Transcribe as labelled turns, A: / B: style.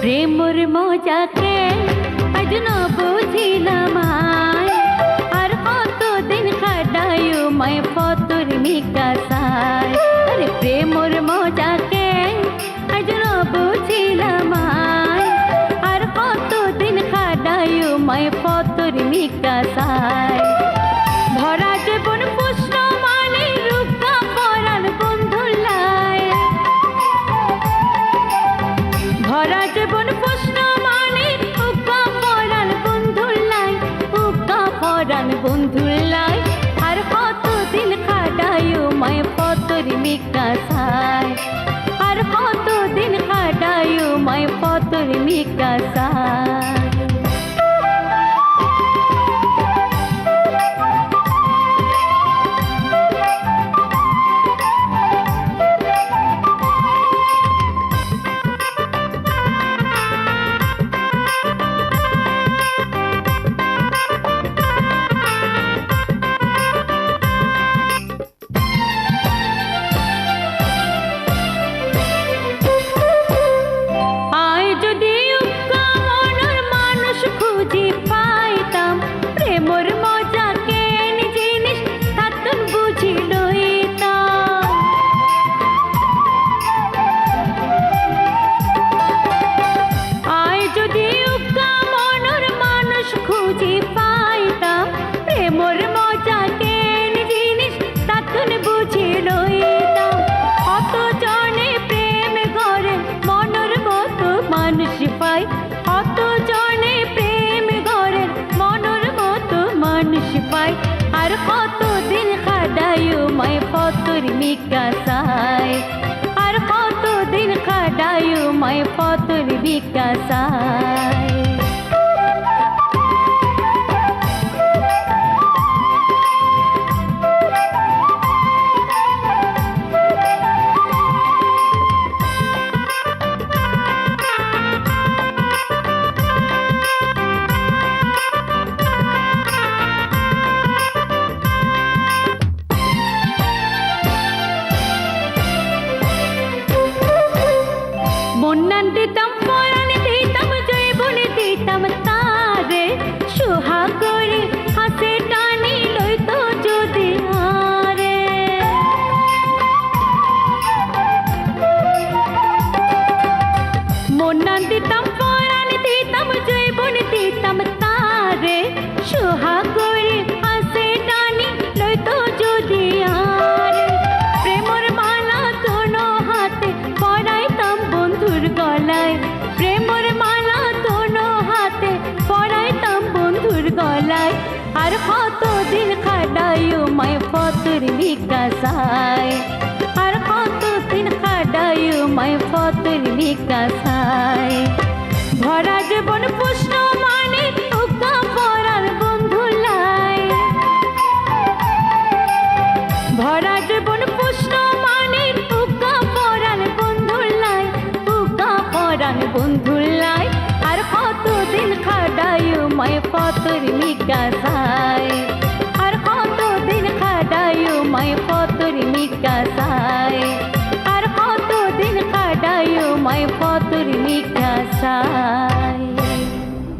A: প্রেমর মজাকে আজ না বুঝিলাম। আর কতদিন খাটায়ু মায় ফতর মিকাসায় আরে প্রেমর মজাকে আজ না বুঝিলাম। আর কতদিন খাটায়ু মায় ফতর মিকাসায় का साथ কতদিন খাডায়ু মাই ফতুর বিকাশায়? আর কতদিন খাডায়ু মায় ফতুর বিকাসায় সুহা করে হাসে আর কতদিন খাডায়ু মায় ফতর বিকাশায় আর কত দিন খাডায়ু মায় ফতর বিকাশায় ভরা জীবন পুষ্ণ মানে উকা পরার বন্ধুলায় ভরা জীবন পুষ্ণ মানে উকা পরাণ বন্ধুলাই উকা পরাণ বন্ধুলাই আর কতদিন খাডায়ু মায় পতর মিকাসায় পতর মিকাসায় আর কতদিন খাডায়ু মায় পতর মিকাসায়